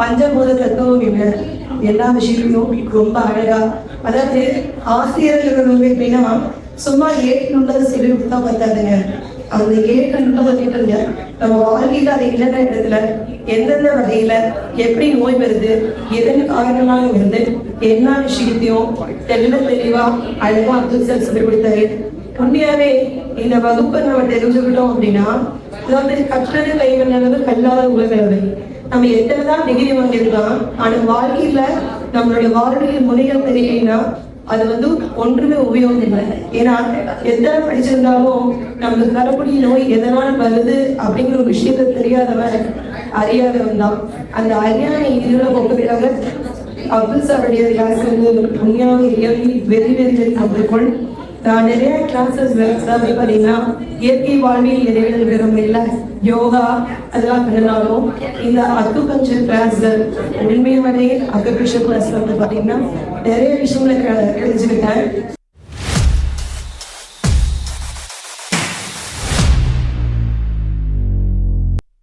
பஞ்சபூத தத்துவம் இல்லை எல்லா விஷயத்தையும் ரொம்ப அழகா அதாவது ஆசிரியர்கள் வந்து எப்படின்னா சும்மா ஏற்றுள்ளதை சொல்லி தான் பார்த்தாதுங்க அந்த ஏற்றுள்ள பண்ணிட்டு நம்ம வாழ்க்கையில அது என்னென்ன இடத்துல எந்தெந்த வகையில எப்படி நோய் வருது எதன் காரணமாக இருந்து எல்லா விஷயத்தையும் தெளிவ தெளிவா அழகா அப்துல் சார் சொல்லி கொடுத்தாரு. உண்மையாவே இந்த வகுப்பை நம்ம தெரிஞ்சுக்கிட்டோம் அப்படின்னா அதாவது கற்றது கைவண்ணது கல்லாத உலகிறது நம்ம எத்தனைதான் டிகிரி வாங்கியிருக்கலாம் ஆனா வாழ்க்கையில நம்மளுடைய வாழ்க்கையில் முனைகள் தெரியலைன்னா அது வந்து ஒன்றுமே உபயோகம் இல்லை ஏன்னா எத்தனை படிச்சிருந்தாலும் நம்மளுக்கு தரக்கூடிய நோய் எதனால வருது அப்படிங்கிற ஒரு விஷயத்த தெரியாதவன் அறியாதவன் தான். அந்த அறியாமை இதுல போகிறவங்க அப்துல் சாருடைய கிளாஸ் வந்து உண்மையாக really very very very comfortable நான் நிறைய கிளாஸஸ் அப்படி பார்த்தீங்கன்னா இயற்கை வாழ்வில் இடைவெளி பெறும் யோகா அதெல்லாம் பண்ணனாலும் இந்த அக்குபஞ்சர் கிளாஸ் உண்மையாகவே அக்குபஞ்சர் கிளாஸ் வந்து பார்த்தீங்கன்னா நிறைய விஷயங்களை தெரிஞ்சுக்கிட்டேன்.